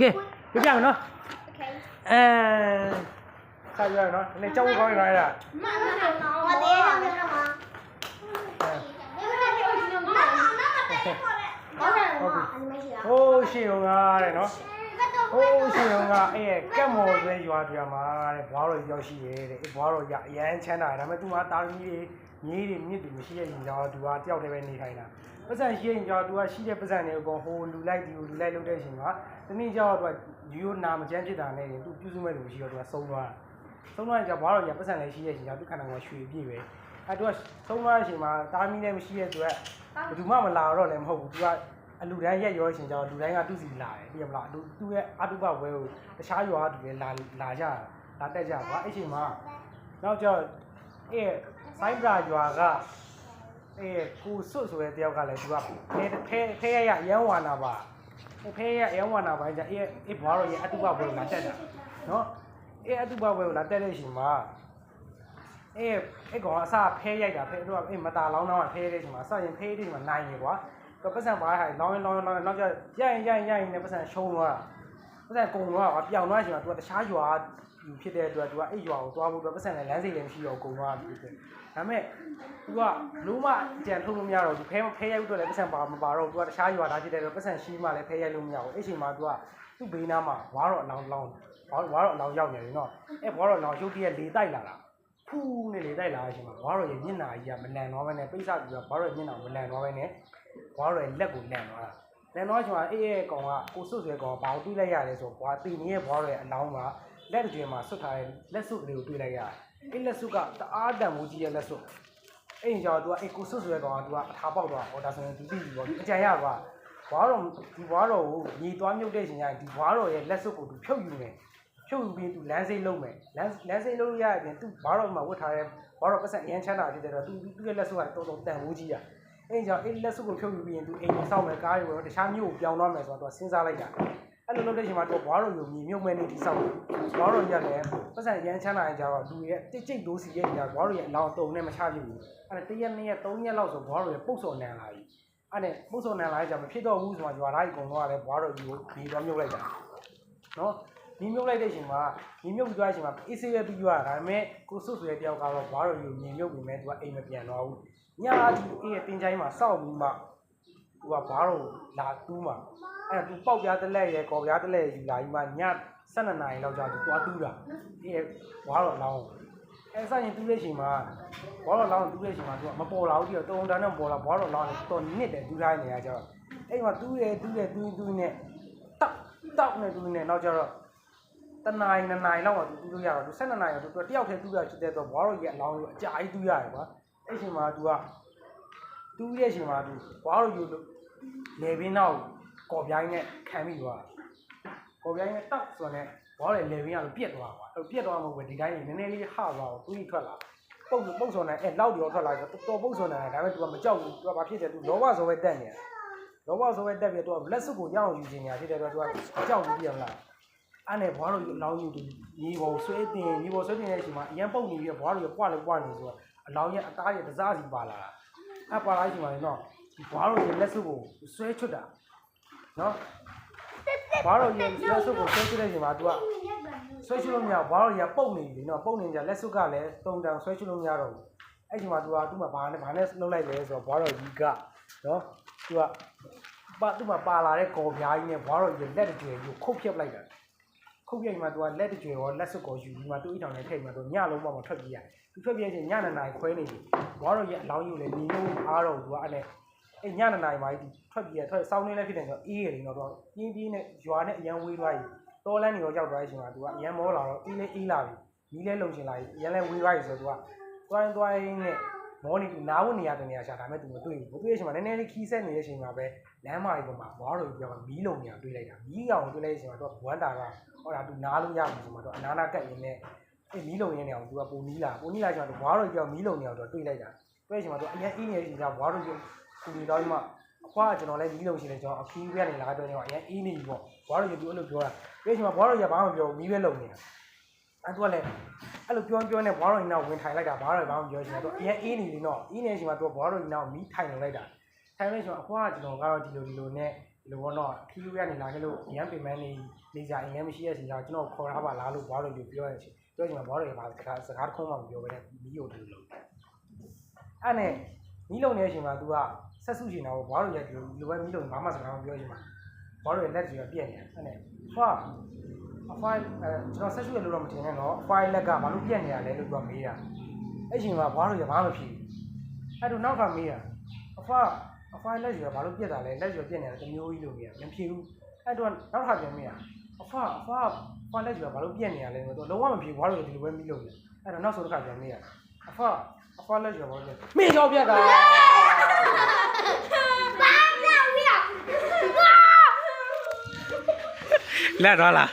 ကဲပြပြမယ်နော်အဲဆက်ပြောရနော်နည်းကြောက်ကောင်းရနော်အဲ့ဒါမမမသေးတော့ပြောတော့မှာဟုတ်ရှင်ဟုတ်ကားတဲ့နော် ဟိုးရှင်ုံကအဲ့ရဲ့ကက်မော်ဆွဲရွာပြမှာတဲ့ဘွားတော်ရောက်ရှိရဲတဲ့အဲ့ဘွားတော်ရအရန်ချမ်းသာတယ်ဒါပေမဲ့သူကတာသမီတွေမြေးတွေမြစ်တွေမရှိရဲ့ရင်ကြောသူကတယောက်တည်းပဲနေထိုင်တာပတ်စံရှိရင်ကြောသူကရှိတဲ့ပတ်စံတွေအကုန်ဟိုလူလိုက်ဒီလူလိုက်လုပ်တဲ့အချိန်မှာတနည်းကြောသူကဒီလိုနာမကျန်းဖြစ်တာနဲ့သူပြုစုမဲ့လူရှိတော့သူကဆုံးသွားတာဆုံးသွားရင်ကြောဘွားတော်ရပတ်စံလည်းရှိရဲ့ရင်ကြောသူခန္ဓာကိုယ်ရွှေပြည့်ပဲအဲ့သူကဆုံးသွားတဲ့အချိန်မှာတာမီလည်းမရှိရဲ့သူကဘယ်သူမှမလာတော့လည်းမဟုတ်ဘူးသူက အလူတိုင်းရက်ရောရှင်ကြောင့်လူတိုင်းကသူ့စီလာတယ်ပြီးရမလားသူသူ့ရဲ့အတုပဝဲကိုတခြားရွာကသူလည်းလာလာကြတာလာတက်ကြကွာအဲ့ချိန်မှာနောက်ကျတော့အဲ့စိုင်းပရာရွာကအဲ့ကိုစွတ်ဆိုတဲ့တယောက်ကလည်းသူကဖဲဖဲဖဲရရရန်ဝါနာပါဖဲရရန်ဝါနာပါကြအဲ့အဲ့ဘွားတော်ရဲ့အတုပဝဲကိုလာတက်တာနော်အဲ့အတုပဝဲကိုလာတက်တဲ့အချိန်မှာအဲ့အဲ့ကောင်အစဖဲရိုက်တာဖဲတော့အဲ့မตาလောင်းတော့ဖဲတဲ့ချိန်မှာစရင်ဖဲတဲ့ချိန်မှာနိုင်ရကွာ တော့ပတ်စံပါးဟာလောင်းရင်လောင်းရင်လောင်းရင်နောက်ကျရိုက်ရင်ရိုက်ရင်ရိုက်ရင်လည်းပတ်စံရှုံးသွားတာပတ်စံကုံသွားကွာပြောင်းသွားချိန်မှာ तू ကတခြားရွာဖြစ်တဲ့အတွက် तू ကအဲ့ရွာကိုသွားဖို့အတွက်ပတ်စံလည်းလမ်းစိတ်လည်းမရှိတော့ကုံသွားပြီဖြစ်ဒါပေမဲ့ तू ကလုံးဝကြံထုတ်လို့မရတော့ဘူးဖဲဖဲရိုက်ဖို့အတွက်လည်းပတ်စံပါမပါတော့ तू ကတခြားရွာသားဖြစ်တဲ့အတွက်ပတ်စံရှိမှလည်းဖဲရိုက်လို့မရဘူးအဲ့ချိန်မှာ तू ကသူ့ဘေးနားမှာဝါတော့အလောင်းလောင်းဝါတော့အလောင်းရောက်နေတယ်နော်အဲ့ဝါတော့အလောင်းရုပ်တရက်လေတိုက်လာတာ ဖူးနဲ့လေတိုက်လာတဲ့အချိန်မှာဘွားတော်ရဲ့မျက်နှာကြီးကမလန်တော့ဘဲနဲ့ပိတ်စပြီးတော့ဘွားတော်ရဲ့မျက်နှာမလန်တော့ဘဲနဲ့ ဘွားတော်ရဲ့လက်ကိုလန်သွားတာလန်တော့အချိန်မှာအေးရဲ့ကောင်ကကိုစွတ်ဆွဲကောင်ကဘာကိုတွေးလိုက်ရလဲဆိုတော့ဘွားတီနေရဲ့ဘွားတော်ရဲ့အလောင်းကလက်တစ်ကျွေးမှာဆွတ်ထားတဲ့လက်စွပ်ကလေးကိုတွေးလိုက်ရတယ်အဲ့လက်စွပ်ကတအားတန်မိုးကြီးရဲ့လက်စွပ်အဲ့ဒီကြောင့် तू ကအဲ့ကိုစွတ်ဆွဲကောင်က तू ကအထာပေါက်သွားဟောဒါဆိုရင် तू သိပြီပေါ့အကြံရပါဘွားတော်ဒီဘွားတော်ကိုညီသွားမြုပ်တဲ့အချိန်ကျရင်ဒီဘွားတော်ရဲ့လက်စွပ်ကို तू ဖြုတ်ယူမယ် ဖြုတ်ယူပြီးသူလမ်းစိမ့်လုံးမယ်လမ်းလမ်းစိမ့်လုံးရရပြင်သူဘာတော့မှဝတ်ထားတဲ့ဘာတော့ပတ်စံအရန်ချမ်းသာဖြစ်တဲ့တော့သူသူ့ရဲ့လက်စုပ်ကတော်တော်တန်ဖိုးကြီးอ่ะ အဲ့ကြောင့်အဲ့လက်စုပ်ကိုဖြုတ်ယူပြီးရင်သူအိမ်ကြီးဆောက်မယ်ကားတွေတော့တခြားမြို့ကိုပြောင်းသွားမယ်ဆိုတော့သူစဉ်းစားလိုက်တာအဲ့လိုလုပ်တဲ့ချိန်မှာသူဘာတော့ယူမြေမြုပ်မဲ့နေဒီဆောက်ဘာတော့ရက်လည်းပတ်စံအရန်ချမ်းသာရင်ကြတော့လူရဲ့တိတ်ကျိတ်ဒိုးစီရဲ့ညာဘာတော့ရဲ့အလောင်းတုံနဲ့မချဖြစ်ဘူးအဲ့ဒါတရက်နှစ်ရက်သုံးရက်လောက်ဆိုဘာတော့ရဲ့ပုတ်စော်နန်လာပြီအဲ့ဒါပုတ်စော်နန်လာတဲ့ကြောင့်မဖြစ်တော့ဘူးဆိုမှရွာသားကြီးအကုန်လုံးကလည်းဘာတော့ယူကိုဒီတော့မြုပ်လိုက်တာနော်ညီမြုပ်လိုက်တဲ့အချိန်မှာညီမြုပ်ပြီးသွားတဲ့အချိန်မှာအေးဆေးပဲပြီးသွားတာဒါပေမဲ့ကိုစွတ်ဆွဲတယောက်ကတော့ဘာလို့ယူညီမြုပ်ပြီးမဲ့သူကအိမ်မပြန်တော့ဘူး ညဒီအေးရဲ့တင်ချိုင်းမှာစောက်ပြီးမှသူကဘာလို့လာတူးမှာအဲ့ဒါသူပေါက်ပြားတစ်လက်ရယ်ကော်ပြားတစ်လက်ရယ်ယူလာပြီးမှည12နာရီလောက်ကြာသူသွားတူးတာအေးရဲ့ဘာလို့လောင်းအဲဆိုင်ရင်တူးတဲ့အချိန်မှာဘာလို့လောင်းတူးတဲ့အချိန်မှာသူကမပေါ်လာဘူးပြီးတော့တုံတန်းနဲ့ပေါ်လာဘာလို့လောင်းလဲတော်နစ်တယ်တူးထားနေရကြတော့အဲ့မှာတူးတယ်တူးတယ်တူးတူးနဲ့တောက်တောက်နေတူနေနောက်ကျတော့တနာရီနှစ်နာရီလောက်မှသူတူးလို့ရတော့သူ၁၂နာရီတော့သူတယောက်တည်းတူးရဖြစ်တဲ့တော့ဘွားတို့ကြီးအလောင်းကြီးအကြာကြီးတူးရတယ်ကွာ အဲ့ချိန်မှာ तू ကတူးရဲ့ချိန်မှာ तू ဘွားတို့ယူလို့လေဘင်းနောက်ကော်ပြိုင်းနဲ့ခံပြီးသွားကော်ပြိုင်းနဲ့တောက်ဆိုတော့ဘွားလည်းလေဘင်းကလို့ပြက်သွားကွာအဲ့ပြက်သွားမှပဲဒီတိုင်းနည်းနည်းလေးဟသွားတော့တူးကြီးထွက်လာပုတ်ပုတ်စော်နေအဲ့လောက်တော့ထွက်လာဆိုတော်ပုတ်စော်နေတာဒါပေမဲ့ तू ကမကြောက်ဘူး तू ကဘာဖြစ်တယ် तू လောဘစောပဲတက်နေတာ လောဘဆိုပဲတက်ပြီးတော့လက်စွပ်ကိုရအောင်ယူခြင်းညာဖြစ်တဲ့အတွက်သူကကြောက်ပြီးပြန်လာ အဲ့နဲ့ဘွားတို့အလောင်းယူပြီးညီဘောဆွဲတင်ညီဘောဆွဲတင်တဲ့အချိန်မှာအရင်ပုတ်နေပြီးဘွားတို့ပွားလို့ပွားနေဆိုတော့အလောင်းရဲ့အသားရဲ့တစားစီပါလာတာအဲ့ပါလာတဲ့အချိန်မှာတော့ဒီဘွားတို့ရဲ့လက်စွပ်ကိုဆွဲချွတ်တာနော်ဘွားတို့ရဲ့လက်စွပ်ကိုဆွဲချွတ်တဲ့အချိန်မှာ तू ကဆွဲချွတ်လို့မရဘွားတို့ရဲ့ပုတ်နေပြီနော်ပုတ်နေကြလက်စွပ်ကလည်းတုံတန်ဆွဲချွတ်လို့မရတော့ဘူးအဲ့ဒီမှာ तू ကသူ့မှာဘာနဲ့ဘာနဲ့လှုပ်လိုက်လဲဆိုတော့ဘွားတို့ကြီးကနော် तू က ပါသူ့မှာပါလာတဲ့ကော်ပြားကြီးနဲ့ဘွားတော်ကြီးလက်တကြွယ်ကိုခုတ်ဖြတ်လိုက်တာ ခုတ်ပြတ်ပြီးမှသူကလက်တကြွယ်ရောလက်စွပ်ကိုယူပြီးမှသူ့အိတ်ထောင်နဲ့ထိတ်မှသူညလုံးမှမထွက်ပြေးရတယ်သူထွက်ပြေးချင်းညနေနိုင်ခွဲနေပြီဘွားတော်ကြီးအလောင်းယူလေညီညွတ်အားတော့သူကအဲ့နဲ့အဲ့ညနေနိုင်မှဒီထွက်ပြေးထွက်စောင်းနေလဲဖြစ်တယ်ဆိုတော့အေးရတယ်တော့ပြင်းပြင်းနဲ့ရွာနဲ့အရန်ဝေးသွားပြီတော်လန်းနေတော့ရောက်သွားတဲ့အချိန်မှာသူကအရန်မောလာတော့အေးလဲအေးလာပြီမီးလဲလုံချင်လာပြီအရန်လဲဝေးသွားပြီဆိုတော့သူကတွိုင်းတွိုင်းနဲ့ မောနေသူနားဝင်နေရတဲ့နေရာရှာဒါမဲ့သူမတွေ့ဘူးမတွေ့တဲ့အချိန်မှာနည်းနည်းလေးခီးဆက်နေတဲ့အချိန်မှာပဲလမ်းမကြီးပေါ်မှာဘွားတော်ကြီးပြောတာမီးလုံးနေအောင်တွေးလိုက်တာမီးအောင်တွေးလိုက်တဲ့အချိန်မှာတော့ဘွမ်းတာကဟောတာသူနားလို့ရပြီဆိုမှတော့အနာနာကတ်ရင်းနဲ့အဲမီးလုံးရင်းနေအောင်သူကပုံနီးလာပုံနီးလာကျတော့ဘွားတော်ကြီးကမီးလုံးနေအောင်တော့တွေးလိုက်တာတွေးချိန်မှာတော့အရင်အင်းနေတဲ့အချိန်ကျဘွားတော်ကြီးကူလီတော်ကြီးမှအခွားကကျွန်တော်လည်းမီးလုံးရှင်နေကျွန်တော်အခီးပြနေလာပြောကျွန်တော်အရင်အင်းနေပြီပေါ့ဘွားတော်ကြီးကအဲ့လိုပြောတာတွေးချိန်မှာဘွားတော်ကြီးကဘာမှမပြောဘူးမီးပဲလုံးနေတာ အဲ့သူကလည်းအဲ့လိုပြောပြောနေဘွားတော်ကြီးနောက်ဝင်ထိုင်လိုက်တာဘွားတော်ကြီးဘာမှမပြောချင်တော့အရင်အင်းနေပြီနော်အင်းနေတဲ့အချိန်မှာသူကဘွားတော်ကြီးနောက်မီးထိုင်နေလိုက်တာထိုင်လို့ဆိုတော့အဖွားကကျွန်တော်ကတော့ဒီလိုဒီလိုနဲ့ဒီလိုပေါ့နော်ခီးလူရနေလာခဲ့လို့ရန်ပင်မန်းနေနေကြအိမ်လည်းမရှိရစီတော့ကျွန်တော်ခေါ်ထားပါလားလို့ဘွားတို့ပြောရချင်းပြောချင်မှာဘွားတို့ကဘာစကားစကားတစ်ခုမှမပြောဘဲနဲ့မီးကိုတူလို့အဲ့နဲ့မီးလုံနေတဲ့အချိန်မှာ तू ကဆက်စုချင်တာကိုဘွားတို့ရဲ့ဒီလိုပဲမီးလုံဘာမှစကားမပြောချင်မှာဘွားတို့ရဲ့လက်ကြီးကပြက်နေတယ်အဲ့နဲ့ဖွာ အဖိုင်အဲကျွန်တော်ဆက်စုရလို့တော့မထင်နဲ့နော်အဖိုင်လက်ကဘာလို့ပြက်နေရလဲလို့ तू ကမေးတာအဲ့ချိန်မှာဘွားတို့ကဘာမှမဖြစ်ဘူးအဲ့တော့နောက်ကမေးတာအဖွာအဖိုင်လက်ကြီးကဘာလို့ပြက်တာလဲလက်ကြီးပြက်နေတာတမျိုးကြီးလို့မေးတာမဖြစ်ဘူးအဲ့တော့နောက်တစ်ခါပြန်မေးတာအဖွာအဖွာအဖွာလက်ကြီးကဘာလို့ပြက်နေရလဲဆိုတော့လုံးဝမဖြစ်ဘူးဘွားတို့ကဒီလိုပဲမီးလုံနေအဲ့တော့နောက်ဆုံးတစ်ခါပြန်မေးတာအဖွာအဖွာလက်ကြီးကဘာလို့ပြက်မေးတော့ပြက်တာဘာပြောပြလက်တော့လား